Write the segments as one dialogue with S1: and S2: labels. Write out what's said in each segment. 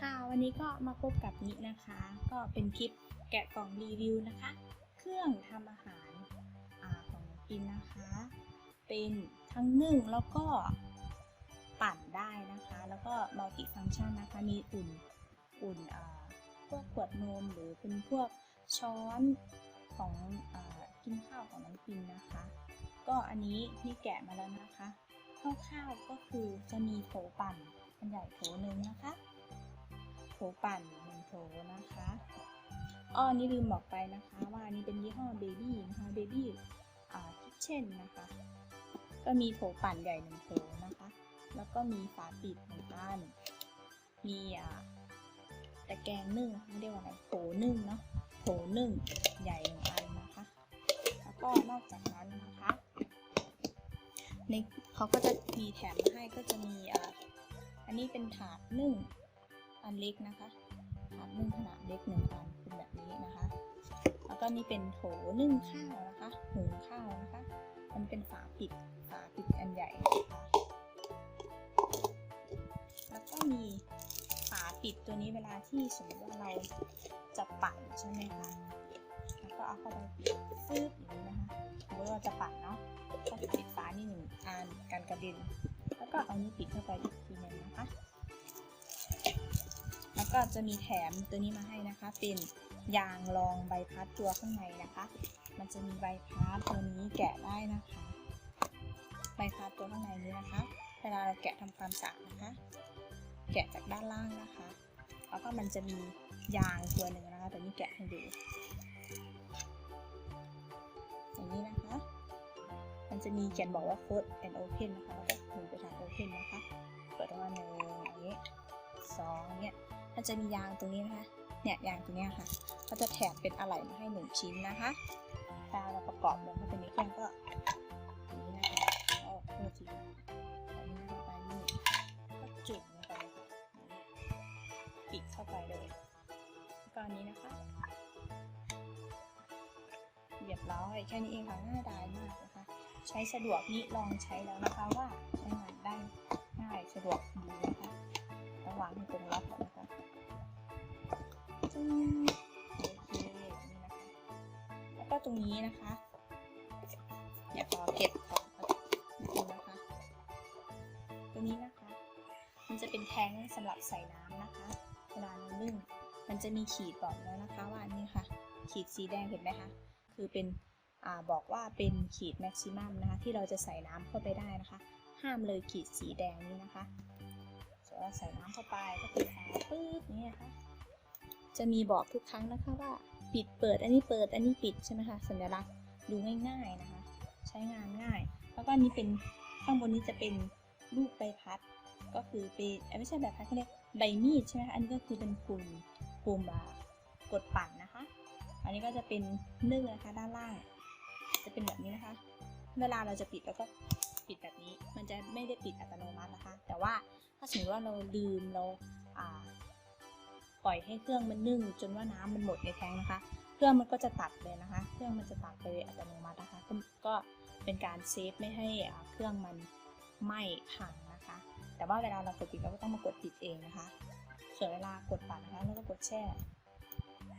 S1: ค่ะวันนี้ก็มาพบกับนินะคะ ก็เป็นคลิปแกะกล่องรีวิวนะคะ เครื่องทำอาหารอาของน้องปินนะคะ เป็นทั้งนึ่งแล้วก็ปั่นได้นะคะ แล้วก็มัลติฟังชันนะคะ มีอุ่นอุ่นพวกขวดนมหรือเป็นพวกช้อนของอกินข้าวของน้องปินนะคะ ก็อันนี้นี่แกะมาแล้วนะคะคร่าวๆก็คือจะมีโถปั่นอันใหญ่โถหนึ่งนะคะ โถปั่นหนึ่งโถนะคะอ้อนี่ลืมบอกไปนะคะว่านนี้เป็นยี่ห้อเบบี้นะคะเบบี้อ่าคิทเช่นนะคะ ก็มีโถปั่นใหญ่หนึ่งโถนะคะ แล้วก็มีฝาปิดหนึ่งด้านมีอ่าตะแกรงนึ่งไม่เรียกว่าอะไรโถนึ่งเนาะโถนึ่งใหญ่หนึ่งอันนะคะ แล้วก็นอกจากนั้นนะคะในเขาก็จะมีแถมมาให้ก็จะมีอ่าอันนี้เป็นถาดนึ่ง อันเล็กนะคะถาดนึ่งขนาดเล็กหนึ่งอันเป็นแบบนี้นะคะ แล้วก็นี่เป็นโถนึ่งข้าวนะคะหุงข้าวนะคะ มันเป็นฝาปิดฝาปิดอันใหญ่นะคะแล้วก็มีฝาปิดตัวนี้เวลาที่สมมติว่าเราจะปั่นใช่ไหมคะแล้วก็เอาเข้าไปปิดซึบอย่างนี้นะคะสมมติว่าเราจะปั่นเนาะก็ปิดฝานี่หนึ่งอันกันกระเด็นแล้วก็เอานี้ปิดเข้าไปอีกทีหนึงนะคะ ก็จะมีแถมตัวนี้มาให้นะคะ เป็นยางรองใบพัดตัวข้างในนะคะ มันจะมีใบพัดตัวนี้แกะได้นะคะ ใบพัดตัวข้างในนี้นะคะ เวลาเราแกะทำความสะอาดนะคะ แกะจากด้านล่างนะคะ แล้วก็มันจะมียางตัวหนึ่งนะคะตัวนี้แกะให้ดูอย่างนี้นะคะ มันจะมีเขียนบอกว่า close and open นะคะแล้วก็หมุนไปทาง open นะคะ เปิดออกมาหนึ่งอย่างนี้สองเนี่ย มันจะมียางตรงนี้นะคะ เนี่ยยางตรงนี้ค่ะก็จะแถมเป็นอะไหล่มาให้หนึ่งชิ้นนะคะถ้าเราประกอบลงเข้าไปในเครื่องก็อย่างนี้นะคะเอาโทษทีอันนี้เข้าไปนี่ก็จุ่มลงไปปิดเข้าไปเลยแล้วก็อันนี้นะคะเรียบร้อยแค่นี้เองค่ะง่ายดายมากนะคะ ใช้สะดวกนี่ลองใช้แล้วนะคะว่าใช้งานได้ง่ายสะดวกดีนะคะระวางให้ตรงล็อก โอเคนี่นะคะ แล้วก็ตรงนี้นะคะเดี๋ยวขอเก็บของนิดนึงนะคะ ตัวนี้นะคะ มันจะเป็นแทงสำหรับใส่น้ำนะคะ เวลาเรานึ่ง มันจะมีขีดบอกแล้วนะคะว่าอันนี้ค่ะ ขีดสีแดงเห็นไหมคะ คือเป็นอ่าบอกว่าเป็นขีดแม็กซิมัมนะคะ ที่เราจะใส่น้ำเข้าไปได้นะคะ ห้ามเลยขีดสีแดงนี้นะคะส่วนเราใส่น้ำเข้าไปก็ปิดฝาปึ๊บนี่นะคะ จะมีบอกทุกครั้งนะคะว่าปิดเปิดอันนี้เปิดอันนี้ปิดใช่ไหมคะสัญลักษณ์ดูง่ายๆนะคะ ใช้งานง่าย แล้วก็อันนี้เป็นข้างบนนี้จะเป็นลูกใบพัด ก็คือเป็นไม่ใช่ใบพัดเขาเรียกใบมีดใช่ไหมคะอันนี้ก็คือเป็นปุ่มปุ่มกดปั่นนะคะ อันนี้ก็จะเป็นนึ่งนะคะด้านล่าง จะเป็นแบบนี้นะคะ เวลาเราจะปิดแล้วก็ปิดแบบนี้ มันจะไม่ได้ปิดอัตโนมัตินะคะ แต่ว่าถ้าสมมติว่าเราลืมเรา ปล่อยให้เครื่องมันนึ่ง จนว่าน้ำมันหมดในแทงนะคะ เครื่องมันก็จะตัดเลยนะคะ เครื่องมันจะตัดไปอัตโนมัตินะคะก็ก็เป็นการเซฟไม่ให้เครื่องมันไหม้พังนะคะ แต่ว่าเวลาเรากดปิดเราก็ต้องมากดปิดเองนะคะ ส่วนเวลากดปั่นนะคะเราก็กดแช่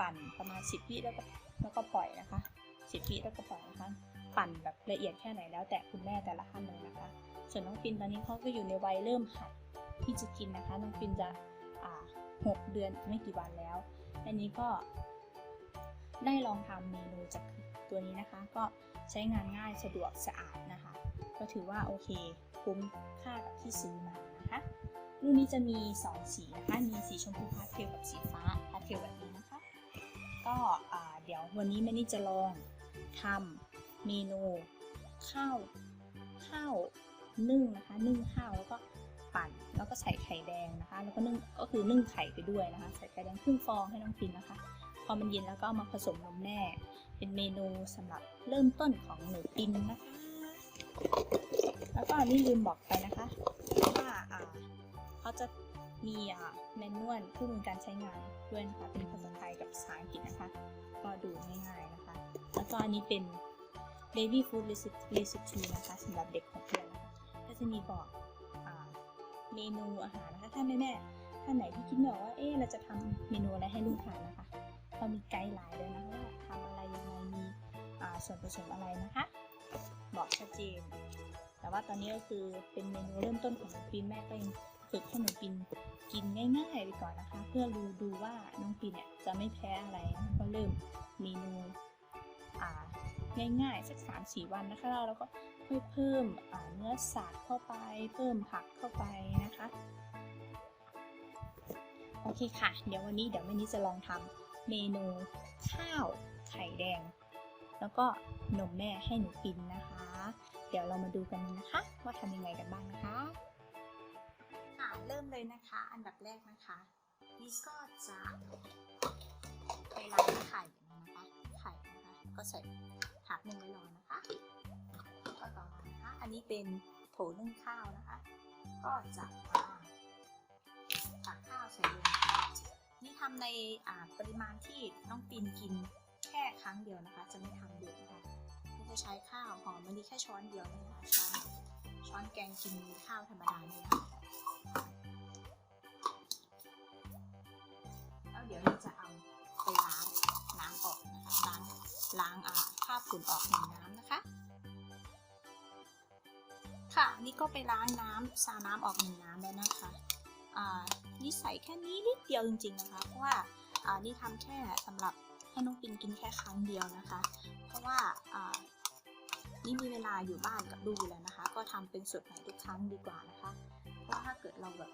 S1: ปั่นประมาณ 10วิแล้วก็แล้วก็ปล่อยนะคะ 10วิแล้วก็ปล่อยนะคะ ปั่นแบบละเอียดแค่ไหนแล้วแต่คุณแม่แต่ละท่านเลยนะคะ ส่วนน้องฟินตอนนี้เขาก็อยู่ในวัยเริ่มหัดที่จะกินนะคะ น้องฟินจะ หกเดือนไม่กี่วันแล้ว อันนี้ก็ได้ลองทำเมนูจากตัวนี้นะคะ ก็ใช้งานง่ายสะดวกสะอาดนะคะ ก็ถือว่าโอเคคุ้มค่ากับที่ซื้อมานะคะ รุ่นนี้จะมี 2 สีนะคะ มีสีชมพูพาสเทลกับสีฟ้าพาสเทลแบบนี้นะคะ ก็เดี๋ยววันนี้แม่นี่จะลองทำเมนูข้าวข้าวนึ่งนะคะ นึ่งข้าวแล้วก็ ปั่น แล้วก็ใส่ไข่แดงนะคะ แล้วก็นึ่งก็คือนึ่งไข่ไปด้วยนะคะ ใส่ไข่แดงครึ่งฟองให้น้องฟินนะคะ พอมันเย็นแล้วก็เอามาผสมนมแม่ เป็นเมนูสำหรับเริ่มต้นของหนูปินนะคะ แล้วก็อันนี้ลืมบอกไปนะคะว่าอ่าเขาจะมีอ่าแมนนวลคู่มือการใช้งานด้วยนะคะเป็นภาษาไทยกับภาษาอังกฤษนะคะ ก็ดูง่ายๆนะคะ แล้วก็อันนี้เป็น baby food recipe recipe นะคะสำหรับเด็กของเดือนนะคะก็จะมีบอก เมนูอาหารนะคะ ถ้าแม่แม่ท่านไหนที่คิดไม่ออกว่า เอ๊เราจะทำเมนูอะไรให้ลูกทานนะคะเรามีไกด์ไลน์ด้วยนะว่าทำอะไรยังไงมีส่วนผสมอะไรนะคะ บอกชัดเจน แต่ว่าตอนนี้ก็คือเป็นเมนูเริ่มต้นของหนูปินแม่ก็ยังฝึกให้หนูปินกินง่ายๆไปก่อนนะคะ เพื่อดูดูว่าน้องปินเนี่ยจะไม่แพ้อะไรนะคะก็เริ่มเมนูอ่าง่ายๆสักสามสี่วันนะคะแล้วเราก็ ค่อยเพิ่มเนื้อสัตว์เข้าไป เพิ่มผักเข้าไปนะคะโอเคค่ะ เดี๋ยววันนี้เดี๋ยวแม่นี้จะลองทำเมนูข้าวไข่แดง แล้วก็นมแม่ให้หนูปินนะคะ เดี๋ยวเรามาดูกันนะคะ ว่าทำยังไงกันบ้างนะคะค่ะเริ่มเลยนะคะ อันดับแรกนะคะนี่ก็จะไปล้างไข่นะคะไข่นะคะก็ใส่ อันนี้เป็นโถนึ่งข้าวนะคะ ก็จะมาตักข้าวใส่ลงนี่ทำในอ่าปริมาณที่น้องปินกินแค่ครั้งเดียวนะคะ จะไม่ทำเยอะนะคะนี่จะใช้ข้าวหอมมะลิแค่ช้อนเดียวนะคะช้อนช้อนแกงกินข้าวธรรมดาเนี่ยนะแล้วเดี๋ยวเราจะเอาไปล้างน้ำออกนะคะล้างล้างอ่าคราบฝุ่นออกหนึ่งน้ำนะคะ นี่ก็ไปล้างน้ำซาน้ำออกหนึ่งน้ำแล้วนะคะอ่านี่ใส่แค่นี้นิดเดียวจริงๆนะคะเพราะว่าอ่านี่ทำแค่สำหรับให้น้องปินกินแค่ครั้งเดียวนะคะ เพราะว่าอ่านี่มีเวลาอยู่บ้านกับลูกแล้วนะคะ ก็ทำเป็นสูตรใหม่ทุกครั้งดีกว่านะคะ เพราะถ้าเกิดเราแบบ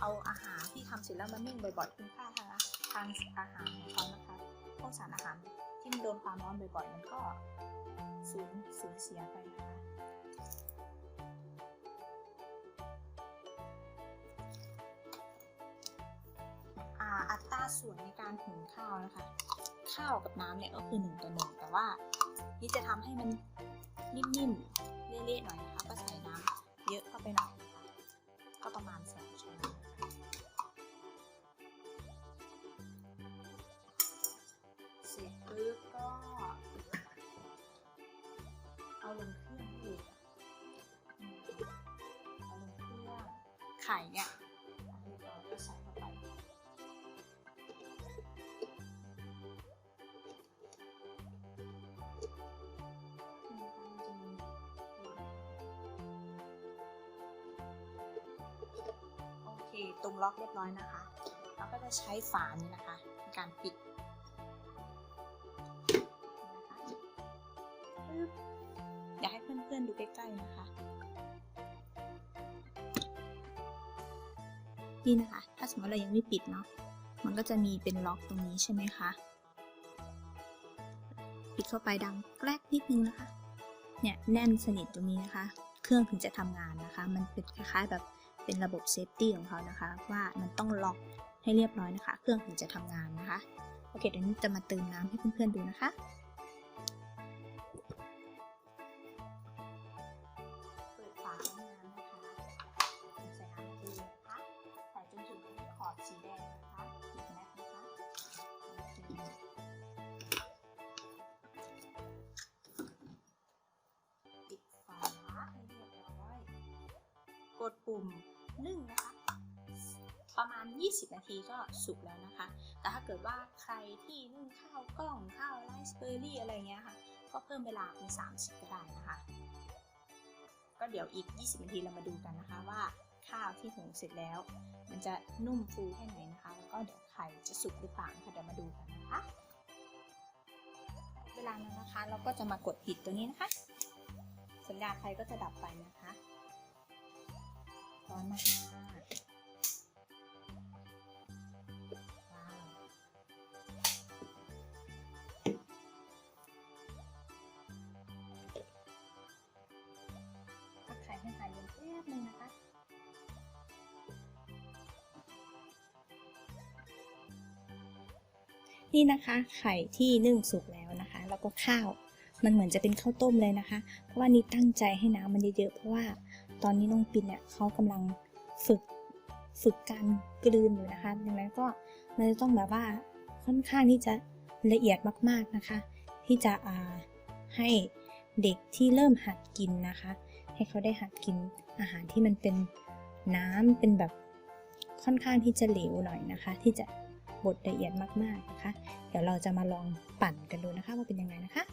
S1: เอาอาหารที่ทำเสร็จแล้วมานึ่งบ่อยๆคุณค่าทางทางอาหารของเขานะคะพวกสารอาหารที่มันโดนความร้อนบ่อยๆมันก็สูญสูญเสียไปนะคะาส่วนในการหุงข้าวนะคะ ข้าวกับน้ำเนี่ยก็คือหนึ่งต่อหนึ่งแต่ว่านี่จะทำให้มันนิ่มๆเละๆหน่อยนะคะก็ใส่น้ำเยอะเข้าไปหน่อยนะคะก็ประมาณสองช้อนเสร็จปุ๊บก็ เอาลงเครื่องเลยอืมเอาลงเครื่องไข่เนี่ย ตรงล็อกเรียบร้อยนะคะ เราก็จะใช้ฝานี้นะคะในการปิดอยากให้เพื่อนๆดูใกล้ๆนะคะ นี่นะคะ ถ้าสมมติเรายังไม่ปิดเนาะ มันก็จะมีเป็นล็อกตรงนี้ใช่ไหมคะ ปิดเข้าไปดังแกรกนิดนึงนะคะ เนี่ยแน่นสนิทตรงนี้นะคะ เครื่องถึงจะทำงานนะคะ มันเป็นคล้ายๆแบบ เป็นระบบเซฟตี้ของเขานะคะ ว่ามันต้องล็อกให้เรียบร้อยนะคะ เครื่องถึงจะทำงานนะคะ โอเคเดี๋ยวนี้จะมาเติมน้ำให้เพื่อนๆดูนะคะเปิดฝาน้ำน้ำนะคะใส่น้ำลงไปเลยนะคะใส่จนถึงขอบสีแดงนะคะปิดแม็ก นึ่งนะคะประมาณ 20 นาทีก็สุกแล้วนะคะ แต่ถ้าเกิดว่าใครที่นึ่งข้าวกล้องข้าวไรซ์เบอร์รี่อะไรเงี้ยค่ะ ก็เพิ่มเวลาเป็น 30 ก็ได้นะคะ ก็เดี๋ยวอีก 20 นาทีเรามาดูกันนะคะว่าข้าวที่หุงเสร็จแล้ว มันจะนุ่มฟูแค่ไหนนะคะ แล้วก็เดี๋ยวไข่จะสุกหรือเปล่านะคะเดี๋ยวมาดูกันนะคะ เวลานั้นนะคะเราก็จะมากดปิดตัวนี้นะคะ สัญญาณไฟก็จะดับไปนะคะ ร้อนมากว้าวพักไข่ให้หายเย็นแป๊บนึงนะคะนี่นะคะไข่ที่นึ่งสุกแล้วนะคะ แล้วก็ข้าวมันเหมือนจะเป็นข้าวต้มเลยนะคะ เพราะว่านี่ตั้งใจให้น้ำมันเยอะๆเพราะว่า ตอนนี้น้องปินเนี่ยเขากำลังฝึกฝึกการกลืนอยู่นะคะ ดังนั้นก็มันจะต้องแบบว่าค่อนข้างที่จะละเอียดมากๆนะคะ ที่จะให้เด็กที่เริ่มหัดกินนะคะ ให้เขาได้หัดกินอาหารที่มันเป็นน้ำเป็นแบบค่อนข้างที่จะเหลวหน่อยนะคะ ที่จะบดละเอียดมากๆนะคะ เดี๋ยวเราจะมาลองปั่นกันดูนะคะว่าเป็นยังไงนะคะ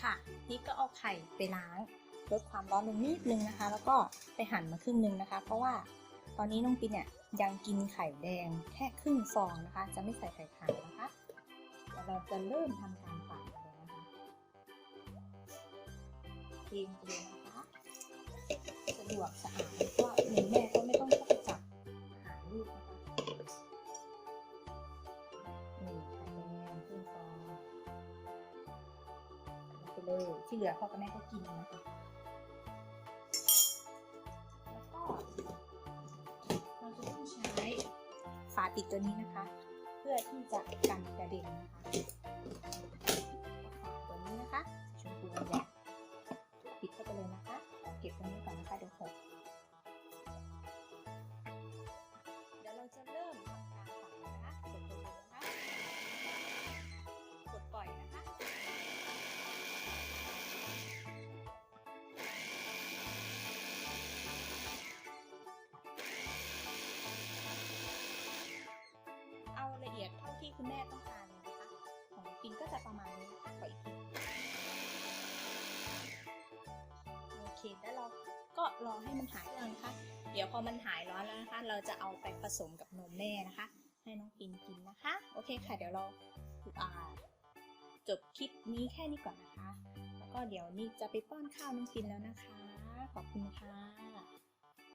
S1: ค่ะ นี่ก็เอาไข่ไปล้าง ลดความร้อนลงนิดนึงนะคะ แล้วก็ไปหั่นมาครึ่งนึงนะคะ เพราะว่าตอนนี้น้องปินเนี่ยยังกินไข่แดงแค่ครึ่งฟองนะคะ จะไม่ใส่ไข่ขาวนะคะเดี๋ยวเราจะเริ่มทำการปั่นกันเลยนะคะเตรียมเตรียมนะคะสะดวกสะอาดแล้วก็หนึ่แม่ก็ไม่ต้องเข้าไปจับหาลูกนะคะหนึ่งไข่แดงครึ่งฟองไปเลยที่เหลือพ่อกับแม่ก็กินนะคะ ฝาปิดตัวนี้นะคะ เพื่อที่จะกันกระเด็นนะคะฝาตัวนี้นะคะชมพูแดง ก็รอให้มันหายร้อนนะคะ เดี๋ยวพอมันหายร้อนแล้วนะคะ เราจะเอาไปผสมกับนมแม่นะคะ ให้น้องปินกินนะคะ โอเคค่ะ เดี๋ยวเราอ่าจบคลิปนี้แค่นี้ก่อนนะคะ แล้วก็เดี๋ยวนี่จะไปป้อนข้าวน้องปินแล้วนะคะ ขอบคุณค่ะ